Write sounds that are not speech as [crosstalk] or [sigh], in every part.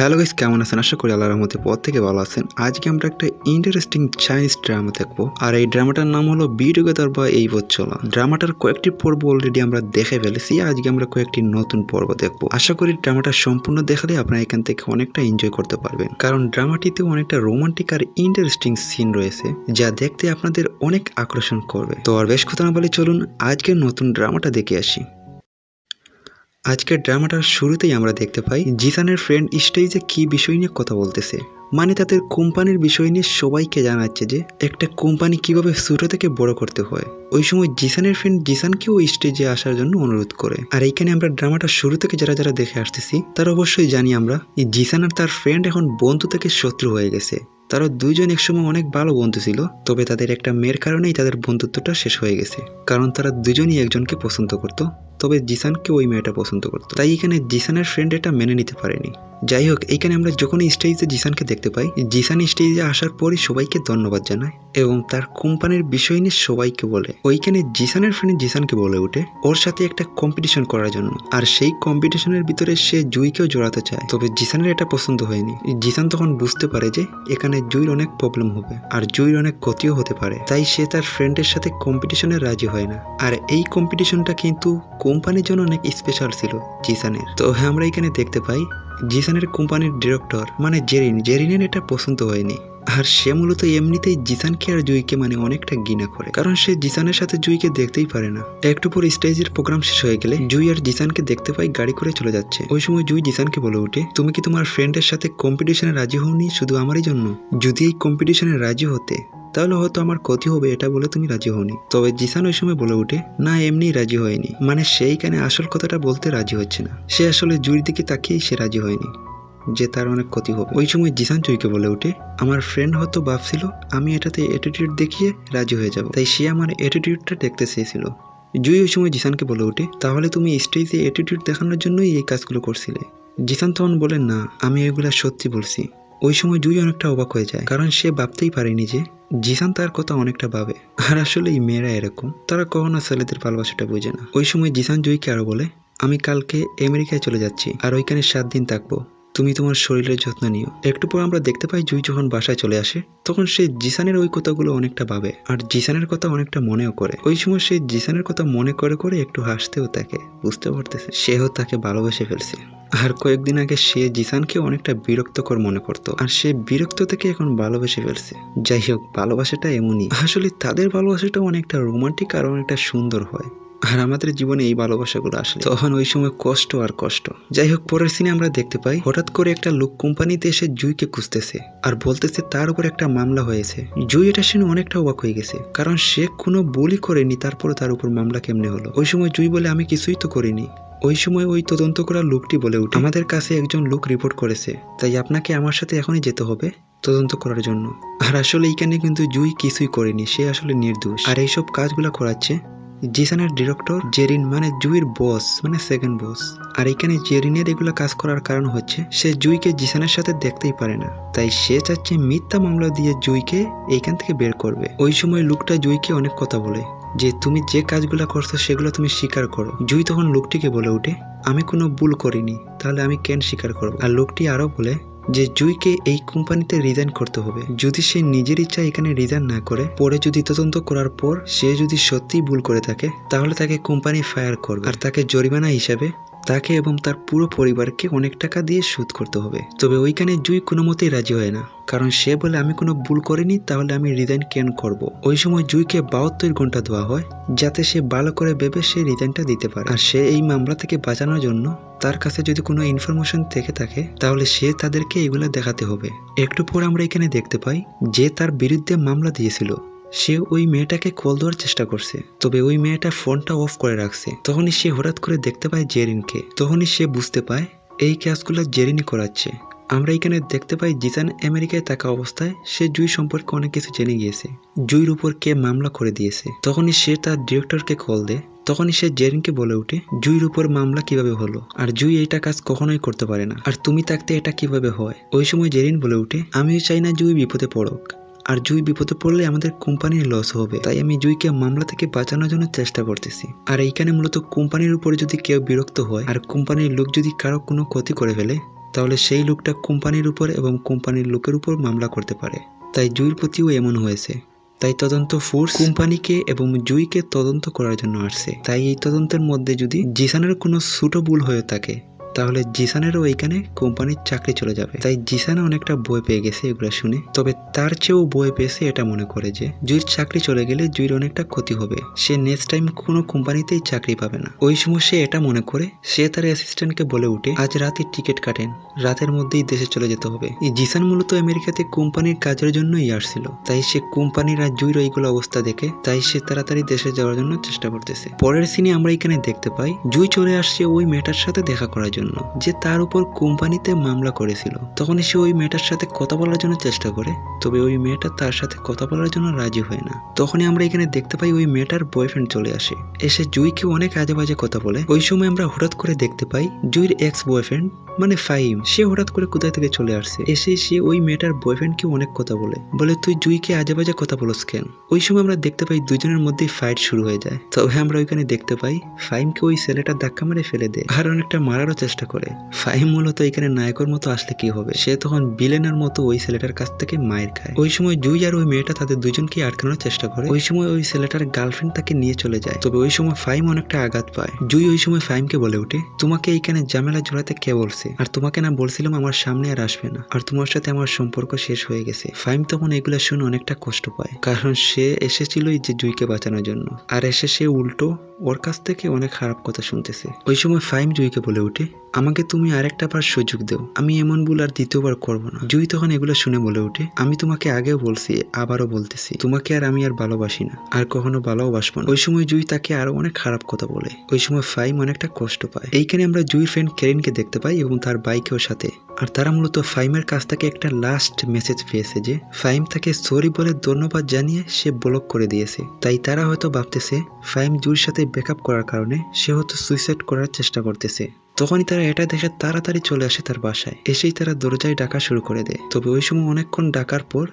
Hello guys, কেমন আছেন? আশা করি আল্লাহর পর থেকে ভালো আছেন। আজকে আমরা একটা ইন্টারেস্টিং চাইনিজ ড্রামা দেখব। আর এই ড্রামাটার নাম হলো বি টুগেদার বা এই চলা ড্রামাটার কয়েকটি পর্ব অলরেডি আমরা দেখে ফেলেছি। আজকে আমরা কয়েকটি নতুন পর্ব দেখব। আশা করি ড্রামাটা সম্পূর্ণ দেখালে আপনারা এখান থেকে অনেকটা এনজয় করতে পারবেন। কারণ ড্রামাটিতে অনেকটা রোমান্টিক আর ইন্টারেস্টিং সিন রয়েছে, যা দেখতে আপনাদের অনেক আকর্ষণ করবে। তো আর বেশ কথা না বলে চলুন আজকের নতুন ড্রামাটা দেখে আসি। আজকের ড্রামাটার শুরুতেই আমরা দেখতে পাই জিসানের ফ্রেন্ড স্টেজে কি বিষয় নিয়ে কথা বলতেছে। মানে তাদের কোম্পানির বিষয় নিয়ে সবাইকে জানাচ্ছে যে একটা কোম্পানি কীভাবে ছোট থেকে বড় করতে হয়। ওই সময় জিসানের ফ্রেন্ড জিসানকেও স্টেজে আসার জন্য অনুরোধ করে। আর এইখানে আমরা ড্রামাটা শুরু থেকে যারা যারা দেখে আসতেছি, তার অবশ্যই জানি আমরা জিসান আর তার ফ্রেন্ড এখন বন্ধু থেকে শত্রু হয়ে গেছে। তারা দুইজন একসময় অনেক ভালো বন্ধু ছিল, তবে তাদের একটা মেয়ের কারণেই তাদের বন্ধুত্বটা শেষ হয়ে গেছে। কারণ তারা দুজনই একজনকে পছন্দ করত, তবে জিসানকে ওই মেয়েটা পছন্দ করতো। তাই এখানে জিসানের ফ্রেন্ড এটা মেনে নিতে পারেনি। যাই হোক, এখানে আমরা যখনই স্টেজে জিসানকে দেখতে পাই, জিসান স্টেজে আসার পরই সবাইকে ধন্যবাদ জানায় এবং তার কোম্পানির বিষয় নিয়ে সবাইকে বলে। ওইখানে জিসানের ফ্রেন্ড জিসানকে বলে ওঠে, ওর সাথে একটা কম্পিটিশন করার জন্য। আর সেই কম্পিটিশনের ভিতরে সে জুইকেও জড়াতে চায়, তবে জিসানের এটা পছন্দ হয়নি। জিসান তখন বুঝতে পারে যে, এখানে জুইর অনেক প্রবলেম হবে আর জুইর অনেক ক্ষতিও হতে পারে। তাই সে তার ফ্রেন্ডের সাথে কম্পিটিশনে রাজি হয় না। আর এই কম্পিটিশনটা কিন্তু কোম্পানির জন্য অনেক স্পেশাল ছিল, জিসানের। তো হ্যাঁ আমরা এখানে দেখতে পাই, জিসানের কোম্পানির ডিরেক্টর মানে জেরিন। জেরিনের এটা পছন্দ হয়নি। আর সে মূলত এমনিতেই জিসানকে আর জুইকে মানে অনেকটা ঘৃণা করে। কারণ সে জিসানের সাথে জুইকে দেখতেই পারে না। একটু পর স্টেজের প্রোগ্রাম শেষ হয়ে গেলে জুই আর জিসানকে দেখতে পাই গাড়ি করে চলে যাচ্ছে। ওই সময় জুই জিসানকে বলে উঠে তুমি কি তোমার ফ্রেন্ডের সাথে কম্পিটিশনে রাজি হওনি শুধু আমারই জন্য? যদি এই কম্পিটিশনে রাজি হতে, তাহলে হয়তো আমার ক্ষতি হবে এটা বলে তুমি রাজি হওনি। তবে জিসান ওই সময় বলে উঠে না এমনি রাজি হয়নি। মানে সেইখানে আসল কথাটা বলতে রাজি হচ্ছে না। সে আসলে জুইর দিকে তাকিয়েই সে রাজি হয়নি। যে তার অনেক ক্ষতি হবে। ওই সময় জিসান জুইকে বলে ওঠে, আমার ফ্রেন্ড হয়তো ভাবছিল আমি এটাতে অ্যাটিটিউড দেখিয়ে রাজি হয়ে যাব। তাই সে আমার অ্যাটিটিউডটা দেখতে চেয়েছিল। জুই ওই সময় জিসানকে বলে ওঠে, তাহলে তুমি স্টেজে অ্যাটিটিউড দেখানোর জন্যই এই কাজগুলো করছিলে? জিসান তখন বলে, না, আমি এগুলা সত্যি বলছি। ওই সময় জুই অনেকটা অবাক হয়ে যায়, কারণ সে ভাবতেই পারেনি যে জিসান তার কথা অনেকটা ভাবে। আর আসলে এই মেয়েরা এরকম, তারা কখনো ছেলেদের ভালোবাসাটা বোঝে না। ওই সময় জিসান জুইকে আরও বলে, আমি কালকে আমেরিকায় চলে যাচ্ছি, আর ওইখানে সাত দিন থাকব। তুমি তোমার শরীরের যত্ন নিও। একটু পর আমরা দেখতে পাই জুই যখন বাসায় চলে আসে, তখন সে জিসানের ওই কথাগুলো অনেকটা ভাবে, আর জিসানের কথা অনেকটা মনেও করে। ওই সময় সে জিসানের কথা মনে করে করে একটু হাসতেও থাকে, বুঝতে পারতেছে, সেও তাকে ভালোবেসে ফেলছে। আর কয়েকদিন আগে সে জিসানকে অনেকটা বিরক্তকর মনে করত, আর সে বিরক্ত থেকে এখন ভালোবেসে ফেলছে। যাই হোক, ভালোবাসাটা এমনই। আসলে তাদের ভালোবাসাটা অনেকটা রোমান্টিক আর অনেকটা সুন্দর হয়। আর আমাদের জীবনে এই ভালোবাসাগুলো আসলে। তখন ওই সময় কষ্ট আর কষ্ট। যাই হোক পরের সিনে আমরা দেখতে পাই, হঠাৎ করে একটা লোক কোম্পানিতে এসে জুইকে খুঁজতেছে আর বলতেছে তার উপর একটা মামলা হয়েছে। জুই এটা শুনে অনেকটা অবাক হয়ে গেছে, কারণ সে কোনো বলি করেনি তারপরে তার উপর মামলা কেমনে হলো। ওই সময় জুই বলে, আমি কিছুই তো করিনি। ওই সময় ওই তদন্ত করা লোকটি বলে উঠে আমাদের কাছে একজন লোক রিপোর্ট করেছে, তাই আপনাকে আমার সাথে এখনই যেতে হবে তদন্ত করার জন্য। আর আসলে এইখানে কিন্তু জুই কিছুই করেনি, সে আসলে নির্দোষ। আর এইসব কাজগুলো করাচ্ছে জিসানের ডিরেক্টর জেরিন মানে জুইর বস মানে সেকেন্ড বস আর এখানে জেরিনের এগুলো কাজ করার কারণ হচ্ছে, সে জুইকে জিসানের সাথে দেখতেই পারে না। তাই সে চাচ্ছে মিথ্যা মামলা দিয়ে জুইকে এইখান থেকে বের করবে। ওই সময় লোকটা জুইকে অনেক কথা বলে, যে তুমি যে কাজগুলো করছ সেগুলো তুমি স্বীকার করো। জুই তখন লোকটিকে বলে ওঠে, আমি কোনো ভুল করিনি, তাহলে আমি কেন স্বীকার করব? আর লোকটি আরও বলে যে জুইকে এই কোম্পানিতে রিজাইন করতে হবে। যদি সে নিজের ইচ্ছা এখানে রিজাইন না করে, পরে যদি তদন্ত করার পর সে যদি সত্যিই ভুল করে থাকে, তাহলে তাকে কোম্পানি ফায়ার করবে। আর তাকে জরিমানা হিসাবে তাকে এবং তার পুরো পরিবারকে অনেক টাকা দিয়ে সুদ করতে হবে। তবে ওইখানে জুই কোনো মতেই রাজি হয় না। কারণ সে বলে, আমি কোনো ভুল করিনি, তাহলে আমি রিজাইন কেন করব। ওই সময় জুইকে বাহাত্তর ঘণ্টা দেওয়া হয়, যাতে সে ভালো করে ভেবে সে রিজাইনটা দিতে পারে। আর সে এই মামলা থেকে বাঁচানোর জন্য তার কাছে যদি কোনো ইনফরমেশন থেকে থাকে, তাহলে সে তাদেরকে এগুলো দেখাতে হবে। একটু পর আমরা এখানে দেখতে পাই যে তার বিরুদ্ধে মামলা দিয়েছিল। সে ওই মেয়েটাকে কল দেওয়ার চেষ্টা করছে, তবে ওই মেয়েটা ফোনটা অফ করে রাখছে। তখনই সে হঠাৎ করে দেখতে পায় জেরিনকে। তখনই সে বুঝতে পায়, এই কাজগুলো জেরিনই করাচ্ছে। আমরা এখানে দেখতে পাই জিসান আমেরিকায় থাকা অবস্থায় সে জুই সম্পর্কে অনেক কিছু জেনে গিয়েছে। জুইর উপর কে মামলা করে দিয়েছে। তখনই সে তার ডিরেক্টরকে কল দেয়। তখনই সে জেরিনকে বলে উঠে জুইর উপর মামলা কীভাবে হলো? আর জুই এইটা কাজ কখনোই করতে পারে না। আর তুমি থাকতে এটা কীভাবে হয়? ওই সময় জেরিন বলে উঠে আমিও চাই না জুই বিপদে পড়ুক। আর জুই বিপদে পড়লে আমাদের কোম্পানির লস হবে। তাই আমি জুইকে মামলা থেকে বাঁচানোর জন্য চেষ্টা করতেছি। আর এইখানে মূলত কোম্পানির উপরে যদি কেউ বিরক্ত হয় আর কোম্পানির লোক যদি কারও কোনো ক্ষতি করে ফেলে, তাহলে সেই লোকটা কোম্পানির উপর এবং কোম্পানির লোকের উপর মামলা করতে পারে। তাই জুইর প্রতিও এমন হয়েছে। তাই তদন্ত ফোর্স কোম্পানিকে এবং জুইকে তদন্ত করার জন্য আসছে। তাই এই তদন্তের মধ্যে যদি জিসানের কোনো সুটেবল হয়ে থাকে তাহলে জিসানেরও এইখানে কোম্পানির চাকরি চলে যাবে। তাই জিসানে অনেকটা বই পেয়ে গেছে এগুলো শুনে। তবে তার চেয়েও বই পেয়েছে এটা মনে করে যে, জুইর চাকরি চলে গেলে জুইর অনেকটা ক্ষতি হবে। সে নেক্সট টাইম কোনো কোম্পানিতেই চাকরি পাবে না। ওই সময় সে এটা মনে করে, সে তার অ্যাসিস্ট্যান্টকে বলে উঠে, আজ রাতে টিকিট কাটেন, রাতের মধ্যেই দেশে চলে যেতে হবে। এই জিসান মূলত আমেরিকাতে কোম্পানির কাজের জন্যই আসছিল। তাই সে কোম্পানির আর জুইর এইগুলো অবস্থা দেখে, তাই সে তাড়াতাড়ি দেশে যাওয়ার জন্য চেষ্টা করতেছে। পরের সিনে আমরা এখানে দেখতে পাই, জুই চলে আসছে ওই মেয়েটার সাথে দেখা করার জন্য। যে তার উপর কোম্পানিতে মামলা করেছিল। তখন সে ওই মেয়েটার সাথে কথা বলার জন্য চেষ্টা করে, তবে ওই মেয়েটা তার সাথে কথা বলার জন্য রাজি হয় না। তখনই আমরা এখানে দেখতে পাই ওই মেয়েটার বয়ফ্রেন্ড চলে আসে। এসে জুইকে অনেক আজে বাজে কথা বলে। ওই সময় আমরা হঠাৎ করে দেখতে পাই জুইর এক্স বয়ফ্রেন্ড মানে ফাইম সে হঠাৎ করে কোথায় থেকে চলে আসছে। এসে সে ওই মেয়েটার বয়ফ্রেন্ডকে অনেক কথা বলে। বলে, তুই জুইকে আজে বাজে কথা বলস কেন? ওই সময় আমরা দেখতে পাই দুজনের মধ্যেই ফাইট শুরু হয়ে যায়। তবে আমরা ওইখানে দেখতে পাই ফাইমকে ওই ছেলেটা ধাক্কা মেরে ফেলে দেয়। আর অনেকটা মারারও চেষ্টা করে। ফাইম মূলত এখানে নায়কের মতো আসলে কি হবে? সে তখন বিলেনের মতো ওই ছেলেটার কাছ থেকে মায়ের খায়। ওই সময় জুই আর ওই মেয়েটা তাদের দুজনকে আটকানোর চেষ্টা করে। ওই সময় ওই ছেলেটার গার্লফ্রেন্ড তাকে নিয়ে চলে যায়। তবে ওই সময় ফাইম অনেকটা আঘাত পায়। জুই ওই সময় ফাইমকে বলে ওঠে, তোমাকে এইখানে ঝামেলা জোড়াতে কে বলছে? আর তোমাকে না বলছিলাম আমার সামনে আর আসবে না। আর তোমার সাথে আমার সম্পর্ক শেষ হয়ে গেছে। ফাইম তখন এগুলো শুনে অনেকটা কষ্ট পায়। কারণ সে এসেছিলই যে জুইকে বাঁচানোর জন্য। আর এসে সে উল্টো ওর কাছ থেকে অনেক খারাপ কথা শুনতেছে। ওই সময় ফাইম জুইকে বলে ওঠে আমাকে তুমি আরেকটা বার সুযোগ দেও। আমি এমন ভুল আর দ্বিতীয়বার করব না। জুই তখন এগুলো শুনে বলে ওঠে আমি তোমাকে আগেও বলছি, আবারও বলতেছি। তোমাকে আর আমি আর ভালোবাসি না, আর কখনো ভালোবাসবো না। ওই সময় জুই তাকে আরও অনেক খারাপ কথা বলে। ওই সময় ফাইম অনেকটা কষ্ট পায়। এইখানে আমরা জুই ফ্রেন্ড কেরিনকে দেখতে পাই এবং তার বাইকেও সাথে। আর তারা মূলত ফাইমের কাছ থেকে একটা লাস্ট মেসেজ পেয়েছে যে ফাইম তাকে সরি বলে ধন্যবাদ জানিয়ে সে ব্লক করে দিয়েছে। তাই তারা হয়তো ভাবতেছে ফাইম জুইর সাথে ব্যাকআপ করার কারণে সে হয়তো সুইসাইড করার চেষ্টা করতেছে। তখনই তারা এটা দেখে তাড়াতাড়ি চলে আসে তার বাসায়। এসেই তারা দরজায় ডাকা শুরু করে দেয়। তবে ওই সময় অনেকক্ষণ ডাকার পর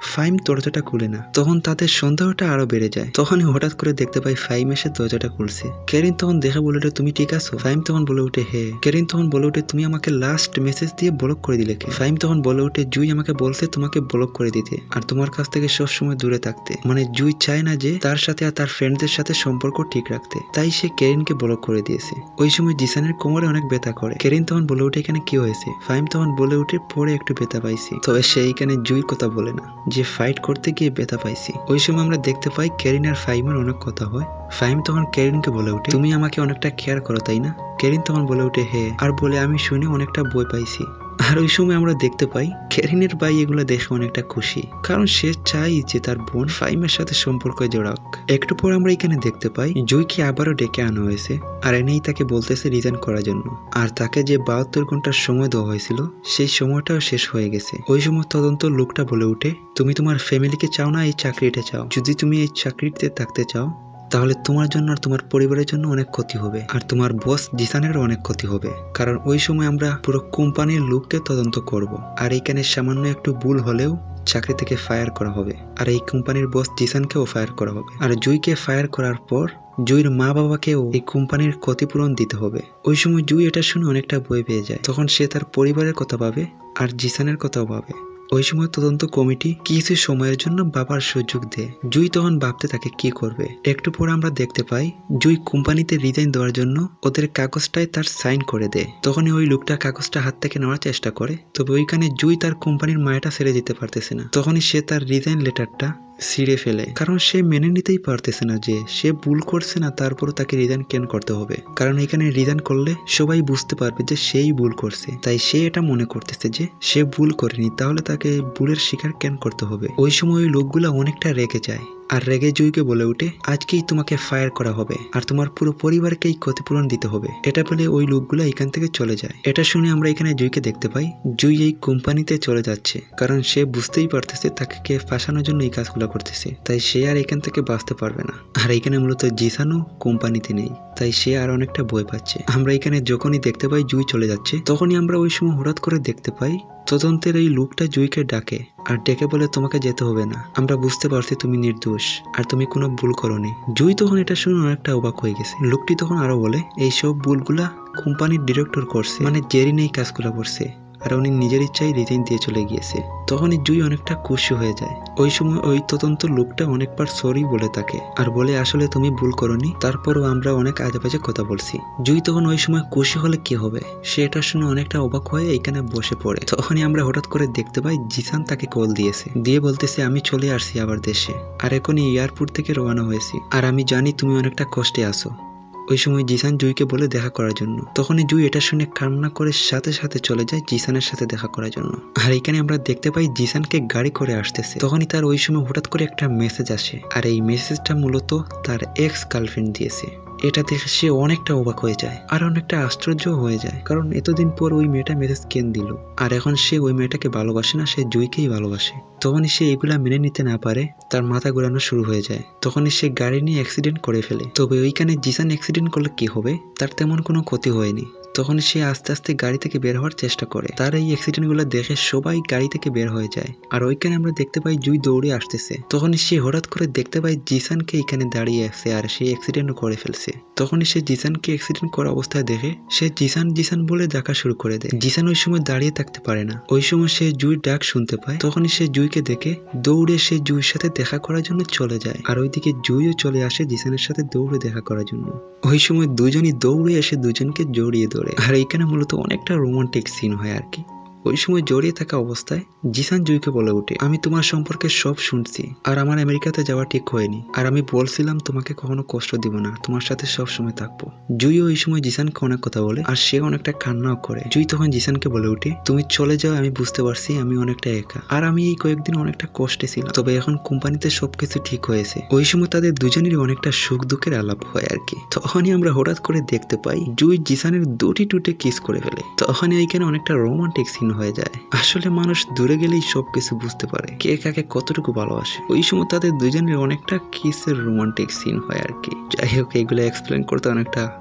ফাইম দরজাটা খুলে না। তখন তাদের সন্দেহটা আরও বেড়ে যায়। তখনই হঠাৎ করে দেখতে পাই ফাইম এসে দরজাটা খুলছে। কেরিন তখন দেখে বলে ওঠে তুমি ঠিক আছো? ফাইম তখন বলে ওঠে হে কেরিন তখন বলে ওঠে, তুমি আমাকে লাস্ট মেসেজ দিয়ে ব্লক করে দিলে ফাইম তখন বলে ওঠে, জুই আমাকে বলছে তোমাকে ব্লক করে দিতে, আর তোমার কাছ থেকে সবসময় দূরে থাকতে। মানে জুই চায় না যে তার সাথে আর তার ফ্রেন্ডদের সাথে সম্পর্ক ঠিক রাখতে। তাই সে কেরিনকে ব্লক করে দিয়েছে। ওই সময় জিসানের কোমরে অনেক ব্যথা করে। কেরিন তখন বলে ওঠে, এখানে কি হয়েছে? ফাইম তখন বলে ওঠে, পরে একটু ব্যথা পাইছি। তবে সে এইখানে জুই কথা বলে না। যে ফাইট করতে গিয়ে ব্যথা পাইছি। ওই সময় আমরা দেখতে পাই ক্যারিন আর ফাইমের অনেক কথা হয়। ফাইম তখন ক্যারিনকে বলে ওঠে, তুমি আমাকে অনেকটা কেয়ার করো, তাই না? ক্যারিন তখন বলে ওঠে, হে, আর বলে, আমি শুনে অনেকটা বই পাইছি। আর ওই সময় আমরা দেখতে পাই ক্যারিনের ভাই এগুলো দেখে অনেকটা খুশি, কারণ সে চাই যে তার বোন ফাইমের সাথে সম্পর্ক জোড়াক। একটু পর আমরা এখানে দেখতে পাই, জুইকে আবারও ডেকে আনা হয়েছে, আর এনেই তাকে বলতেছে রিজাইন করার জন্য। আর তাকে যে বাহাত্তর ঘণ্টার সময় দেওয়া হয়েছিল, সেই সময়টাও শেষ হয়ে গেছে। ওই সময় তদন্ত লোকটা বলে উঠে তুমি তোমার ফ্যামিলিকে চাও না, এই চাকরিটা চাও। যদি তুমি এই চাকরিতে থাকতে চাও তাহলে তোমার জন্য আর তোমার পরিবারের জন্য অনেক ক্ষতি হবে। আর তোমার বস জিসানেরও অনেক ক্ষতি হবে। কারণ ওই সময় আমরা পুরো কোম্পানির লোককে তদন্ত করব। আর এইখানে সামান্য একটু ভুল হলেও চাকরি থেকে ফায়ার করা হবে। আর এই কোম্পানির বস জিসানকেও ফায়ার করা হবে। আর জুইকে ফায়ার করার পর জুইর মা বাবাকেও এই কোম্পানির ক্ষতিপূরণ দিতে হবে। ওই সময় জুই এটা শুনে অনেকটা বই পেয়ে যায়। তখন সে তার পরিবারের কথা ভাবে আর জিসানের কথাও ভাবে। ওই সময় তদন্ত কমিটি কিছু সময়ের জন্য বাবার সুযোগ দেয়। জুই তখন ভাবতে থাকে, কি করবে? একটু পরে আমরা দেখতে পাই, জুই কোম্পানিতে রিজাইন দেওয়ার জন্য ওদের কাগজটায় তার সাইন করে দেয়। তখনই ওই লোকটা কাগজটা হাত থেকে নেওয়ার চেষ্টা করে, তবে ওইখানে জুই তার কোম্পানির মায়াটা ছেড়ে দিতে পারতেছে না। তখনই সে তার রিজাইন লেটারটা ছিঁড়ে ফেলে। কারণ সে মেনে নিতেই পারতেছে না যে সে ভুল করছে না তারপরও তাকে রিজাইন কেন করতে হবে? কারণ এখানে রিজাইন করলে সবাই বুঝতে পারবে যে সেই ভুল করছে। তাই সে এটা মনে করতেছে যে সে ভুল করেনি, তাহলে তাকে ভুলের শিকার কেন করতে হবে? ওই সময় ওই লোকগুলা অনেকটা রেগে যায়। আর রেগে জুইকে বলে উঠে, আজকেই তোমাকে ফায়ার করা হবে আর তোমার পুরো পরিবারকেই ক্ষতিপূরণ দিতে হবে। এটা বলে ওই লোকগুলো এখান থেকে চলে যায়। এটা শুনে আমরা এখানে জুইকে দেখতে পাই। জুই এই কোম্পানিতে চলে যাচ্ছে, কারণ সে বুঝতেই পারতেছে তাকে কে ফাঁসানোর জন্য এই কাজগুলো করতেছে। তাই সে আর এখান থেকে বাঁচতে পারবে না। আর এখানে মূলত জিসানও কোম্পানিতে নেই, তাই সে আর অনেকটা বই পাচ্ছে। আমরা এখানে যখনই দেখতে পাই জুই চলে যাচ্ছে, তখনই আমরা ওই সময় হঠাৎ করে দেখতে পাই তদন্তের এই লোকটা জুইকে ডাকে আর ডেকে বলে, তোমাকে যেতে হবে না। আমরা বুঝতে পারছি তুমি নির্দোষ আর তুমি কোনো ভুল করনি। জুই তখন এটা শুনে অনেকটা অবাক হয়ে গেছে। লোকটি তখন আরও বলে, এইসব ভুলগুলা কোম্পানির ডিরেক্টর করছে মানে জেরিন এই কাজগুলো করছে। আর উনি নিজের ইচ্ছায় রিজাইন দিয়ে চলে গিয়েছে। তখনই জুই অনেকটা খুশি হয়ে যায়। ওই সময় ওই তদন্ত লোকটা অনেকবার সরি বলে থাকে আর বলে, আসলে তুমি ভুল করনি, তারপরও আমরা অনেক আজে বাজে কথা বলছি। জুই তখন ওই সময় খুশি হলে কি হবে? সে এটা শুনে অনেকটা অবাক হয়ে এখানে বসে পড়ে। তখনই আমরা হঠাৎ করে দেখতে পাই জিসান তাকে কল দিয়েছে। দিয়ে বলতেছে, আমি চলে আসছি আবার দেশে। আর এখনই এয়ারপোর্ট থেকে রওনা হয়েছি। আর আমি জানি তুমি অনেকটা কষ্টে আছো। ওই সময় জিসান জুইকে বলে দেখা করার জন্য। তখনই জুই এটা শুনে কান্না করে সাথে সাথে চলে যায় জিসানের সাথে দেখা করার জন্য। আর এখানে আমরা দেখতে পাই জিসানকে গাড়ি করে আসতেছে। তখনই তার ওই সময় হঠাৎ করে একটা মেসেজ আসে। আর এই মেসেজটা মূলত তার এক্স গার্লফ্রেন্ড দিয়েছে। এটা দেখে সে অনেকটা অবাক হয়ে যায়। আর অনেকটা আশ্চর্য হয়ে যায়। কারণ এতদিন পর ওই মেয়েটা মেসেজ কেন দিল? আর এখন সে ওই মেয়েটাকে ভালোবাসে না, সে জুইকেই ভালোবাসে। তখনই সে এগুলা মেনে নিতে না পারে, তার মাথা ঘোরানো শুরু হয়ে যায়। তখনই সে গাড়ি নিয়ে অ্যাক্সিডেন্ট করে ফেলে। তবে ওইখানে জিসান অ্যাক্সিডেন্ট করলে কি হবে? তার তেমন কোনো ক্ষতি হয়নি। তখন সে আস্তে আস্তে গাড়ি থেকে বের হওয়ার চেষ্টা করে। তার এই অ্যাক্সিডেন্টগুলো দেখে সবাই গাড়ি থেকে বের হয়ে যায়। আর ওইখানে আমরা দেখতে পাই জুই দৌড়ে আসতেছে। তখন সে হঠাৎ করে দেখতে পাই জিসানকে এখানে দাঁড়িয়ে আছে আর সে অ্যাক্সিডেন্টও করে ফেলছে। তখন সে জিসানকে অ্যাক্সিডেন্ট করা অবস্থায় দেখে সে জিসান জিসান বলে ডাকা শুরু করে দেয়। জিসান ওই সময় দাঁড়িয়ে থাকতে পারে না। ওই সময় সে জুই ডাক শুনতে পায়। তখন সে জুইকে দেখে দৌড়ে সে জুইয়ের সাথে দেখা করার জন্য চলে যায়। আর ওইদিকে জুইও চলে আসে জিসানের সাথে দৌড়ে দেখা করার জন্য। ওই সময় দুজনই দৌড়ে এসে দুজনকে জড়িয়ে ধরে আর এইখানে মূলত অনেকটা রোমান্টিক সিন হয় আর কি। ওই সময় জড়িয়ে থাকা অবস্থায় জিসান জুইকে বলে ওঠে আমি তোমার সম্পর্কে সব শুনছি, আর আমার আমেরিকাতে যাওয়া ঠিক হয়নি, আর আমি বলছিলাম তোমাকে কখনো কষ্ট দিব না, তোমার সাথে সব সময় থাকব। জুইও ওই সময় জিসানকে অনেক কথা বলে, আর সে অনেকটা কান্নাও করে। জুই তখন জিসানকে বলে ওঠে তুমি চলে যাও, আমি বুঝতে পারছি আমি অনেকটা একা, আর আমি এই কয়েকদিন অনেকটা কষ্টে ছিলাম, তবে এখন কোম্পানিতে সবকিছু ঠিক হয়েছে। ওই সময় তাদের দুজনেরই অনেকটা সুখ দুঃখের আলাপ হয় আর কি। তখনই আমরা হঠাৎ করে দেখতে পাই, জুই জিসানের দুটি টুটে কিস করে ফেলে। তখনই এইখানে অনেকটা রোমান্টিক সিন হয়ে যায়। আসলে মানুষ দূরে গেলেই সবকিছু বুঝতে পারে কে কাকে কতটুকু ভালোবাসে। ওই সময় তাদের দুজনের অনেকটা কিসের রোমান্টিক সিন হয় আর কি। যাই হোক, এগুলো এক্সপ্লেন করতে অনেকটা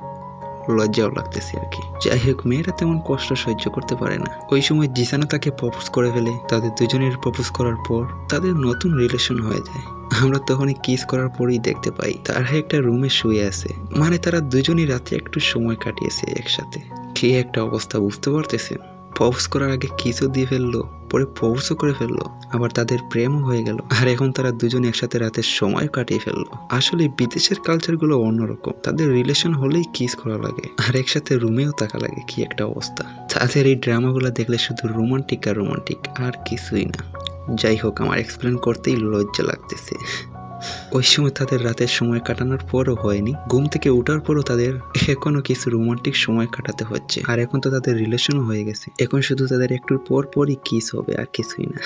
লজ্জাও লাগতেছে আর কি। যাই হোক, মেয়েরা তেমন কষ্ট সহ্য করতে পারে না। ওই সময় জিসানো তাকে প্রপোজ করে ফেলে। তাদের দুজনের প্রপোজ করার পর তাদের নতুন রিলেশন হয়ে যায়। আমরা তখনই কিস করার পরেই দেখতে পাই তারা একটা রুমে শুয়ে আছে। মানে তারা দুজনই রাতে একটু সময় কাটিয়েছে একসাথে। কি একটা অবস্থা বুঝতে পারতেছেন? প্রপোজ করার আগে কিসও দিয়ে ফেলল, পরে প্রপোজও করে ফেলল। আবার তাদের প্রেমও হয়ে গেল। আর এখন তারা দুজন একসাথে রাতের সময় কাটিয়ে ফেলল। আসলে বিদেশের কালচারগুলো অন্যরকম। তাদের রিলেশন হলেই কিস করা লাগে। আর একসাথে রুমেও থাকা লাগে। কি একটা অবস্থা। তাদের এই ড্রামাগুলো দেখলে শুধু রোমান্টিক আর রোমান্টিক আর কিছুই না। যাই হোক, আমার এক্সপ্লেন করতেই লজ্জা লাগতেছে। ওই সময় তাদের রাতের সময় কাটানোর পরও হয়নি। ঘুম থেকে ওঠার পরও তাদের এখনও কিছু রোমান্টিক সময় কাটাতে হচ্ছে। আর এখন তো তাদের রিলেশনও হয়ে গেছে। এখন শুধু তাদের একটুর পর পরই কিস হবে আর কিছুই না।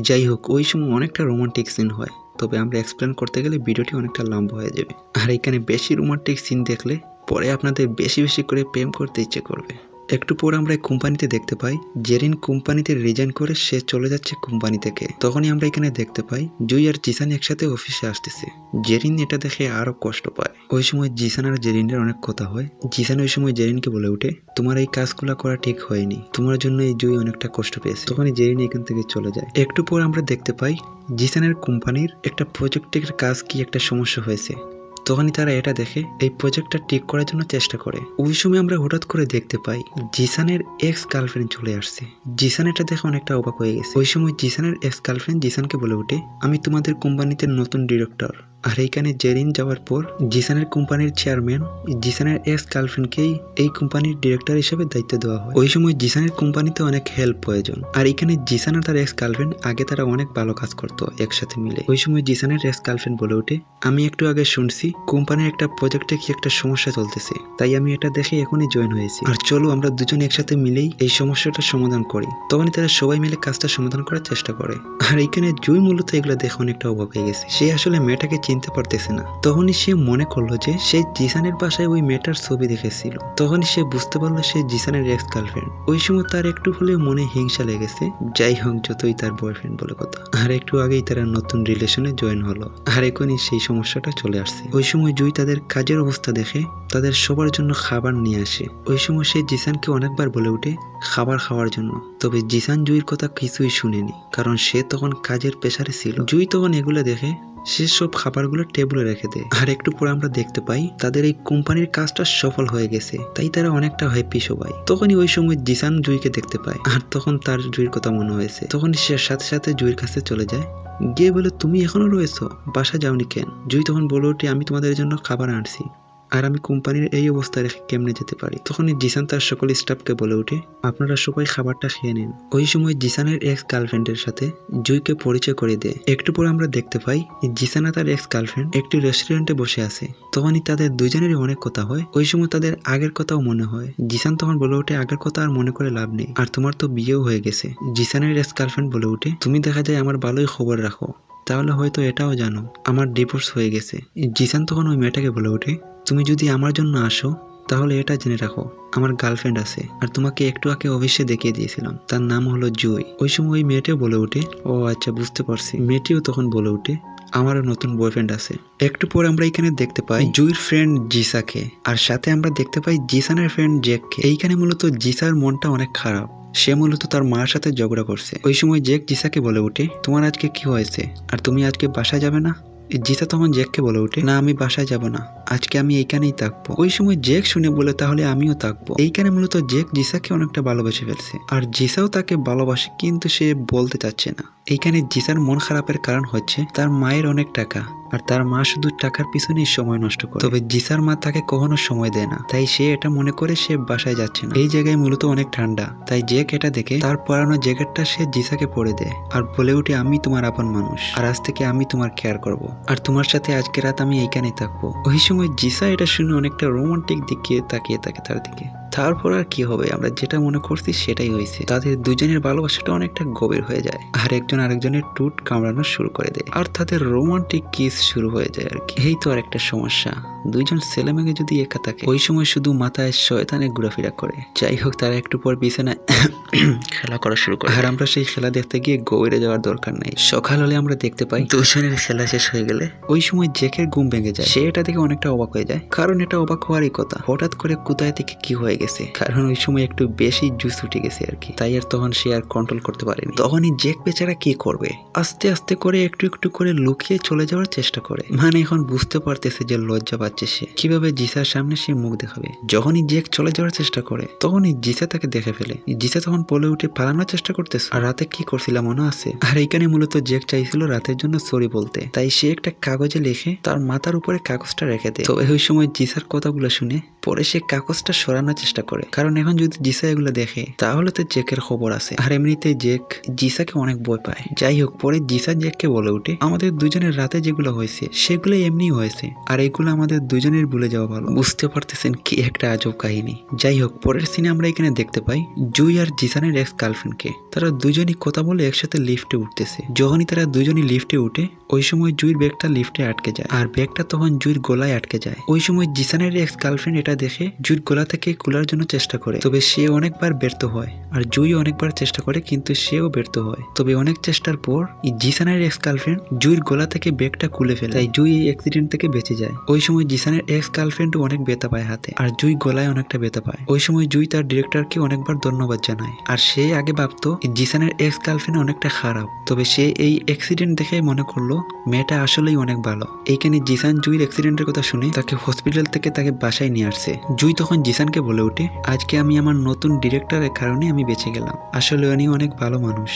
যাই হোক, ওই সময় অনেকটা রোমান্টিক সিন হয়। তবে আমরা এক্সপ্লেন করতে গেলে ভিডিওটি অনেকটা লম্বা হয়ে যাবে। আর এখানে বেশি রোমান্টিক সিন দেখলে পরে আপনাদের বেশি বেশি করে প্রেম করতে ইচ্ছে করবে। একটু পর আমরা এই কোম্পানিতে দেখতে পাই, জেরিন কোম্পানিতে রিজাইন করে সে চলে যাচ্ছে কোম্পানি থেকে। তখনই আমরা এখানে দেখতে পাই, জুই আর জিসান একসাথে অফিসে আসতেছে। জেরিন এটা দেখে আরও কষ্ট পায়। ওই সময় জিসান আর জেরিনের অনেক কথা হয়। জিসান ওই সময় জেরিনকে বলে উঠে তোমার এই কাজগুলো করা ঠিক হয়নি। তোমার জন্য এই জুই অনেকটা কষ্ট পেয়েছে। তখনই জেরিন এখান থেকে চলে যায়। একটু পর আমরা দেখতে পাই, জিসানের কোম্পানির একটা প্রজেক্টের কাজ কি একটা সমস্যা হয়েছে। তখনই তারা এটা দেখে, এই প্রজেক্টটা ঠিক করার জন্য চেষ্টা করে। ওই সময় আমরা হঠাৎ করে দেখতে পাই, জিসানের এক্স গার্লফ্রেন্ড চলে আসছে। জিসান এটা দেখে অনেকটা অবাক হয়ে গেছে। ওই সময় জিসানের এক্স গার্লফ্রেন্ড জিসানকে বলে ওঠে, আমি তোমাদের কোম্পানিতে নতুন ডিরেক্টর আর এইখানে জেরিন যাওয়ার পর জিসানের কোম্পানির চেয়ারম্যান, জিসানের এক্স গার্লফ্রেন্ডকেই এই কোম্পানির ডিরেক্টর হিসেবে দায়িত্ব দেওয়া হয়। ওই সময় জিসানের কোম্পানিতে অনেক হেল্প প্রয়োজন। আর এখানে জিসান আর তার এক্স গার্লফ্রেন্ড আগে তারা অনেক ভালো কাজ করতো একসাথে মিলে। ওই সময় জিসানের এক্স গার্লফ্রেন্ড বলে ওঠে, আমি একটু আগে শুনছি, কোম্পানির একটা প্রজেক্টে কি একটা সমস্যা চলতেছে, তাই আমি এটা দেখে এখনই জয়েন হয়েছি। আর চলো আমরা দুজন একসাথে মিলেই এই সমস্যাটা সমাধান করি। তখনই তারা সবাই মিলে কাজটা সমাধান করার চেষ্টা করে। আর এখানে জুই মূলত এগুলো দেখে অনেকটা অভাব হয়ে গেছে। সে আসলে মেয়েটাকে চিনতে পারতেছে না। তখনই সে মনে করল যে সে জিসানের বাসায় ওই মেয়েটার ছবি দেখেছিল। তখন সে বুঝতে পারল সে জিসানের এক্স গার্লফ্রেন্ড ওই সময় তার একটু হলেও মনে হিংসা লেগেছে, যাই হোক যতই তার বয়ফ্রেন্ড বলে কথা। আর একটু আগেই তারা নতুন রিলেশনে জয়েন হলো। আর এখনই সেই সমস্যাটা চলে আসছে। ওই সময় জুই তাদের কাজের অবস্থা দেখে, তাদের সবার জন্য খাবার নিয়ে আসে। ওই সময় সে জিসানকে অনেকবার বলে ওঠে, খাবার খাওয়ার জন্য। তবে জিসান জুইয়ের কথা কিছুই শুনেনি, কারণ সে তখন কাজের পেশারে ছিল। জুই তখন এগুলো দেখে সে সব খাবারগুলো টেবিলে রেখে দেয় আর একটু পরে আমরা দেখতে পাই, তাদের এই কোম্পানির কাজটা সফল হয়ে গেছে। তাই তারা অনেকটা হ্যাপি সবাই। তখনই ওই সময় জিসান জুইকে দেখতে পায়। আর তখন তার জুইয়ের কথা মনে হয়েছে। তখন সে সাথে সাথে জুইয়ের কাছে চলে যায়। গিয়ে বলে, তুমি এখনও রয়েছো? বাসা যাওনি কেন? জুই তখন বলে ওঠে, আমি তোমাদের জন্য খাবার আনছি। আর আমি কোম্পানির এই অবস্থায় রেখে কেমনে যেতে পারি? তখনই জিসান তার সকল স্টাফকে বলে ওঠে, আপনারা সবাই খাবারটা খেয়ে নিন। ওই সময় জিসানের এক্স গার্লফ্রেন্ডের সাথে জুইকে পরিচয় করে দেয়। একটু পরে আমরা দেখতে পাই, জিসানা তার এক্স গার্লফ্রেন্ড একটি রেস্টুরেন্টে বসে আছে। তখনই তাদের দুজনেরই অনেক কথা হয়। ওই সময় তাদের আগের কথাও মনে হয়। জিসান তখন বলে ওঠে, আগের কথা আর মনে করে লাভ নেই। আর তোমার তো বিয়েও হয়ে গেছে। জিসানের এক্স গার্লফ্রেন্ড বলে ওঠে, তুমি দেখা যায় আমার ভালোই খবর রাখো। তাহলে হয়তো এটাও জানো, আমার ডিভোর্স হয়ে গেছে। জিসান তখন ওই মেয়েটাকে বলে ওঠে তুমি যদি আমার জন্য আসো, তাহলে এটা জেনে রাখো, আমার গার্লফ্রেন্ড আছে। আর তোমাকে একটু আগে অফিসে দেখিয়ে দিয়েছিলাম। তার নাম হলো জুই। ওই সময় ওই মেয়েটিও বলে ওঠে, ও আচ্ছা বুঝতে পারছি। মেয়েটিও তখন বলে ওঠে, আমারও নতুন বয়ফ্রেন্ড আছে। একটু পর আমরা এখানে দেখতে পাই জুইর ফ্রেন্ড জিসাকে। আর সাথে আমরা দেখতে পাই জিসানের ফ্রেন্ড জেককে এইখানে মূলত জিসার মনটা অনেক খারাপ। সে মূলত তার মার সাথে ঝগড়া করছে। ওই সময় জেক জিসাকে বলে ওঠে, তোমার আজকে কি হয়েছে? আর তুমি আজকে বাসায় যাবে না? জিসা তখন জেককে বলে ওঠে, না, আমি বাসায় যাব না। আজকে আমি এইখানেই থাকব। ওই সময় জেক শুনে বলে, তাহলে আমিও থাকব। এইখানে মূলত জেক জিসাকে অনেকটা ভালোবেসে ফেলছে। আর জিসাও তাকে ভালোবাসে, কিন্তু সে বলতে চাচ্ছে না। এইখানে জিসার মন খারাপের কারণ হচ্ছে তার মায়ের অনেক টাকা, আর তার মা শুধু টাকার পিছনেই সময় নষ্ট করে। তবে জিসার মা তাকে কখনো সময় দেয় না, তাই সে এটা মনে করে সে বাসায় যাচ্ছে না। এই জায়গায় মূলত অনেক ঠান্ডা, তাই জেক এটা দেখে তার পরানো জ্যাকেটটা সে জিসাকে পরে দেয়, আর বলে উঠে, আমি তোমার আপন মানুষ, আর আজ থেকে আমি তোমার কেয়ার করব, আর তোমার সাথে আজকে রাত আমি এইখানেই থাকব। ওই সময় জিসা এটা শুনে অনেকটা রোমান্টিক দিকে তাকিয়ে থাকে তার দিকে। তারপর আর কি হবে? আমরা যেটা মনে করছি সেটাই হয়েছে। তাদের দুজনের ভালোবাসাটা অনেকটা গভীর হয়ে যায়। আর একজন আরেকজনের টুট কামড়ানো শুরু করে দেয়। আর তাদের রোমান্টিক কিস শুরু হয়ে যায় আর কি। এই তো আর একটা সমস্যা। দুইজন ছেলে মেয়ে যদি একা থাকে, ওই সময় শুধু মাথায় শয়তানে ঘোরাফেরা করে। যাই হোক, তারা একটু পর বিছানায় [coughs] খেলা করা শুরু করে। আর আমরা সেই খেলা দেখতে গিয়ে গভীরে যাওয়ার দরকার নেই। সকাল হলে আমরা দেখতে পাই, দুজনের খেলা শেষ হয়ে গেলে ওই সময় জেকের ঘুম ভেঙে যায়। সে এটা দেখে অনেকটা অবাক হয়ে যায়। কারণ এটা অবাক হওয়ারই কথা। হঠাৎ করে কোথায় থেকে কি হয়ে গেছে? কারণ ওই সময় একটু বেশি জুস উঠে গেছে আর কি। তাই আর তখন সে আর কন্ট্রোল করতে পারেনি। তখনই জেক বেচারা কি করবে? আস্তে আস্তে করে একটু একটু করে লুকিয়ে চলে যাওয়ার চেষ্টা করে। মানে এখন বুঝতে পারতেছে যে লজ্জা পাচ্ছে সে। কীভাবে জিসার সামনে সে মুখ দেখাবে? যখনই জেক চলে যাওয়ার চেষ্টা করে, তখনই জিসা তাকে দেখে ফেলে। জিসা তখন বলে উঠে, পালানোর চেষ্টা করতেছে? আর রাতে কি করছিলাম মনে আছে? আর এইখানে মূলত জেক চাইছিল রাতের জন্য সরি বলতে। তাই সে একটা কাগজে লিখে তার মাথার উপরে কাগজটা রেখে দেয়। তবে ওই সময় জিসার কথাগুলো শুনে পরে সে কাগজটা সরানোর চেষ্টা করে। কারণ এখন যদি জিসা এগুলো দেখে, তাহলে তো জেকের খবর আছে। আর এমনিতে জেক জিসাকে অনেক ভয় পায়। যাই হোক, পরে জিসা জেককে বলে উঠে আমাদের দুজনের রাতে যেগুলো হয়েছে সেগুলো এমনি হয়েছে। আর এগুলো আমাদের দুজনের ভুলে যাওয়া ভালো। বুঝতে পারতেছেন কি একটা আজব কাহিনী? যাই হোক, পরের সিনে আমরা এখানে দেখতে পাই জুই আর জিসানের এক্স গার্লফ্রেন্ডকে তারা দুজনই কথা বলে একসাথে লিফটে উঠতেছে। যখনই তারা দুজনই লিফটে উঠে, ওই সময় জুইর ব্যাগটা লিফটে আটকে যায়। আর ব্যাগটা তখন জুইর গলায় আটকে যায়। ওই সময় জিসানের এক্স গার্লফ্রেন্ড এটা দেখে জুইর গলা থেকে খোলার জন্য চেষ্টা করে। তবে সে অনেকবার ব্যর্থ হয়, আর জুই অনেকবার চেষ্টা করে, কিন্তু সেও ব্যর্থ হয়। তবে অনেক চেষ্টার পর জিসানের এক্স গার্লফ্রেন্ড জুইর গলা থেকে ব্যাগটা খুলে ফেলে, তাই জুই এই অ্যাক্সিডেন্ট থেকে বেঁচে যায়। ওই সময় জিসানের এক্স গার্লফ্রেন্ডও অনেক ব্যথা পায় হাতে, আর জুই গলায় অনেকটা ব্যথা পায়। ওই সময় জুই তার ডিরেক্টরকে অনেকবার ধন্যবাদ জানায়, আর সে আগে ভাবতো জিসানের এক্স গার্লফ্রেন্ড অনেকটা খারাপ। তবে সে এই অ্যাক্সিডেন্ট দেখে মনে করল, মেয়েটা আসলেই অনেক ভালো। এইখানে জিসান জুইর অ্যাক্সিডেন্টের কথা শুনে তাকে হসপিটাল থেকে তাকে বাসায় নিয়ে আসছে। জুই তখন জিসানকে বলে ওঠে আজকে আমি আমার নতুন ডিরেক্টরের কারণে আমি বেঁচে গেলাম। আসলে উনি অনেক ভালো মানুষ।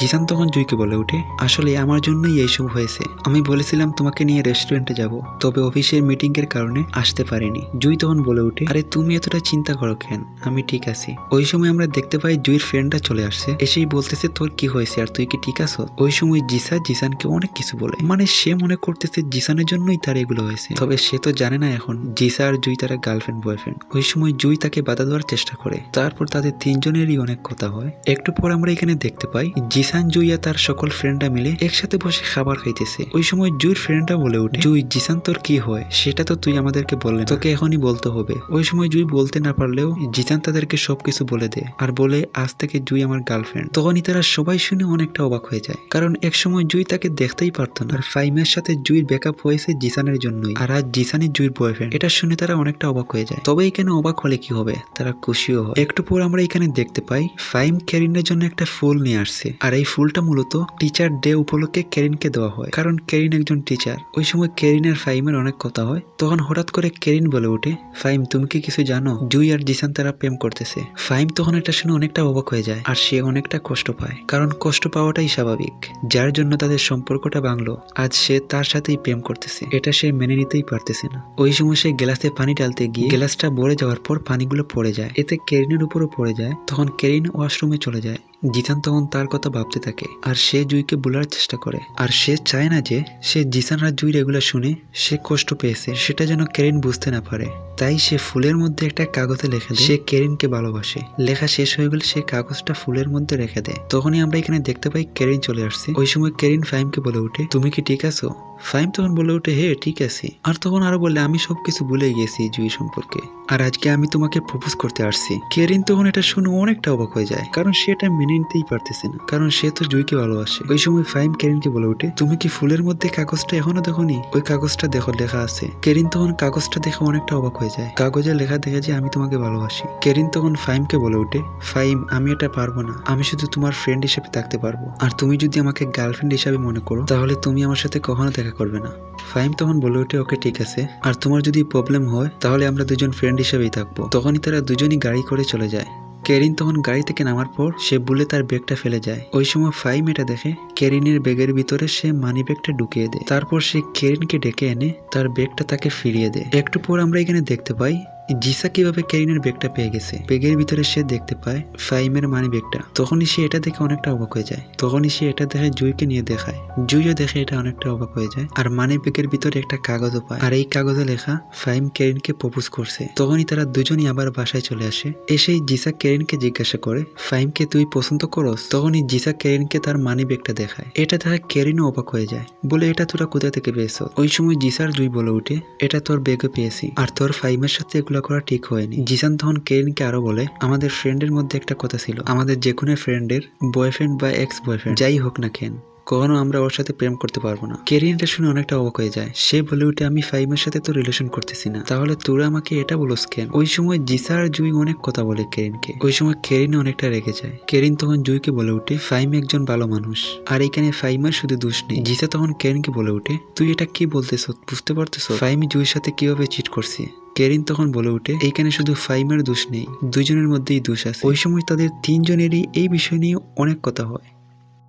জিসান তখন জুইকে বলে উঠে আসলে আমার জন্যই এইসব হয়েছে। আমি বলেছিলাম তোমাকে নিয়ে রেস্টুরেন্টে যাব, তবে অফিসের মিটিং এর কারণে আসতে পারিনি। জুই তখন বলে উঠে আরে তুমি এতটা চিন্তা করো কেন? আমি ঠিক আছি। ওই সময় আমরা দেখতে পাই জুইর ফ্রেন্ডটা চলে আসছে, এসেই বলতেছে, তোর কি হয়েছে আর তুই কি ঠিক আছো? ওই সময় জিসা জিসানকে অনেক কিছু বলে মানে সে মনে করতেছে জিসানের জন্যই তার এগুলো হয়েছে, তবে সে তো জানে না এখন জিসা আর জুই তারা গার্লফ্রেন্ড, বয়ফ্রেন্ড। ওই সময় জুই তাকে বাধা দেওয়ার চেষ্টা করে, তারপর তাদের তিনজনেরই অনেক কথা হয়। একটু পর আমরা এখানে দেখতে পাই জিসান, জুইয়া তার সকল ফ্রেন্ডরা মিলে একসাথে বসে খাবার খাইতেছে। ওই সময় জুইর ফ্রেন্ডরা বলে ওঠে, জুই, জিসান তোর কি হয়? সেটা তো তুই আমাদেরকে বললে তোকে এখনই বলতে হবে। ওই সময় জুই বলতে না পারলেও জিসান তাদেরকে সবকিছু বলে দেয় আর বলে, আজ থেকে জুই আমার গার্লফ্রেন্ড তখনই তারা সবাই শুনে অনেকটা অবাক হয়ে যায়, কারণ এক সময় জুই তাকে দেখতেই পারতো না। আর ফাইমের সাথে জুইর ব্যাকআপ হয়েছে জিসানের জন্যই। আর আজ জিসানের জুইর বয়ফ্রেন্ড এটা শুনে তারা অনেকটা অবাক হয়ে যায়। তবে এখানে অবাক হলে কি হবে? তারা খুশিও হয়। একটু পর আমরা এখানে দেখতে পাই, ফাইম ক্যারিনের জন্য একটা ফুল নিয়ে আসছে। আর এই ফুলটা মূলত টিচার ডে উপলক্ষে ক্যারিনকে দেওয়া হয়। কারণ কেরিন একজন টিচার। ওই সময় ক্যারিন আর ফাইমের অনেক কথা হয়। তখন হঠাৎ করে কেরিন বলে ওঠে, ফাইম, তুমি কি কিছু জানো? জুই আর জিসান তারা প্রেম করতেছে। ফাইম তখন এটা শুনে অনেকটা অবাক হয়ে যায় আর সে অনেকটা কষ্ট পায়। কারণ কষ্ট পাওয়াটাই স্বাভাবিক। যার জন্য তাদের সম্পর্কটা ভাঙলো। আজ সে তার সাথেই প্রেম করতেছে। এটা সে মেনে নিতেই পারতেছে না। ওই সময় সে গ্লাসে পানি ডালতে গিয়ে গ্লাসটা ভরে যাওয়ার পর পানিগুলো পড়ে যায়। এতে কেরিনের উপরও পড়ে যায়। তখন কেরিন ওয়াশরুমে চলে যায়। জিসান তখন তার কথা ভাবতে থাকে, আর সে জুইকে বলার চেষ্টা করে। আর সে চায় না যে, সে জিসান আর জুইর এগুলো শুনে সে কষ্ট পেয়েছে, সেটা যেন কেরিন বুঝতে না পারে। তাই সে ফুলের মধ্যে একটা কাগজে লেখা দেয়। সে কেরিনকে ভালোবাসে। লেখা শেষ হয়ে গেলে সে কাগজটা ফুলের মধ্যে রেখে দেয়। তখনই আমরা এখানে দেখতে পাই কেরিন চলে আসছে। ওই সময় কেরিন ফাইমকে বলে ওঠে, তুমি কি ঠিক আছো? ফাইম তখন বলে ওঠে হে ঠিক আছে। আর তখন আরও বলে, আমি সবকিছু ভুলে গেছি জুই সম্পর্কে। আর আজকে আমি তোমাকে প্রপোজ করতে আসছি। কেরিন তখন এটা শুনে অনেকটা অবাক হয়ে যায়, কারণ সে এটা মেনে নিতেই পারতেছে না। কারণ সে তো জুইকে ভালোবাসে। ওই সময় ফাইম কেরিনকে বলে ওঠে, তুমি কি ফুলের মধ্যে কাগজটা এখনও দেখোনি? ওই কাগজটা দেখো, লেখা আছে। কেরিন তখন কাগজটা দেখে অনেকটা অবাক হয়ে যায়। কাগজে লেখা দেখে যে আমি তোমাকে ভালোবাসি। কেরিন তখন ফাইমকে বলে ওঠে ফাইম আমি এটা পারব না। আমি শুধু তোমার ফ্রেন্ড হিসেবে থাকতে পারব। আর তুমি যদি আমাকে গার্লফ্রেন্ড হিসাবে মনে করো, তাহলে তুমি আমার সাথে কখনো দেখা করবে না। ফাইম তখন বলে ওঠে, ওকে, ঠিক আছে। আর তোমার যদি প্রবলেম হয়, তাহলে আমরা দুজন ফ্রেন্ড হিসেবেই থাকব। তখনই তারা দুজনই গাড়ি করে চলে যায়। কেরিন তখন গাড়ি থেকে নামার পর সে বুলে তার ব্যাগটা ফেলে যায়। ওই সময় ফাইম এটা দেখে ক্যারিনের ব্যাগের ভিতরে সে মানি ব্যাগটা ঢুকিয়ে দেয়। তারপর সে ক্যারিনকে ডেকে এনে তার ব্যাগটা তাকে ফিরিয়ে দেয়। একটু পর আমরা এখানে দেখতে পাই জিসা কীভাবে কেরিনের ব্যাগটা পেয়ে গেছে? ব্যাগের ভিতরে সে দেখতে পায় ফাইমের মানি ব্যাগটা। তখনই সে এটা দেখে অনেকটা অবাক হয়ে যায়। তখনই সে এটা দেখে জুইকে নিয়ে দেখায়। জুইও দেখে এটা অনেকটা অবাক হয়ে যায়। আর মানি ব্যাগের ভিতরে একটা কাগজও পায়। আর এই কাগজে লেখা, ফাইম কেরিনকে প্রপোজ করছে। তখনই তারা দুজনই আবার বাসায় চলে আসে। এসেই জিসা কেরিনকে জিজ্ঞাসা করে, ফাইমকে তুই পছন্দ করস? তখনই জিসা কেরিনকে তার মানি ব্যাগটা দেখায়। এটা দেখে কেরিনও অবাক হয়ে যায়। বলে, এটা তোরা কোথা থেকে পেয়েছ? ওই সময় জিসার জুই বলে উঠে এটা তোর ব্যাগে পেয়েছি। আর তোর ফাইমের সাথে এগুলো করা ঠিক হয়নি। জিসান তখন কেরিনকে আরও বলে, আমাদের ফ্রেন্ডের মধ্যে একটা কথা ছিল। আমাদের যে কোনো ফ্রেন্ডের বয়ফ্রেন্ড বা এক্স বয়ফ্রেন্ড যাই হোক না কেন। কখনো আমরা ওর সাথে প্রেম করতে পারব না। কেরিনটা শুনে অনেকটা অবাক হয়ে যায়। সে বলে উঠে, আমি ফাইমের সাথে তো রিলেশন করতেছি না। তাহলে তোরা আমাকে এটা বলোস কেন? ওই সময় জিসা আর জুই অনেক কথা বলে কেরিনকে। ওই সময় কেরিন অনেকটা রেগে যায়। কেরিন তখন জুইকে বলে উঠে ফাইম একজন ভালো মানুষ। আর এখানে ফাইমার শুধু দোষ নেই। জিসা তখন কেরিনকে বলে উঠে, তুই এটা কি বলতেছ? বুঝতে পারতেছ? ফাইম জুইর সাথে কীভাবে চিট করছে? কেরিন তখন বলে উঠে, এইখানে শুধু ফাইমের দোষ নেই। দুজনের মধ্যেই দোষ আছে। ওই সময় তাদের তিনজনেরই এই বিষয় নিয়ে অনেক কথা হয়।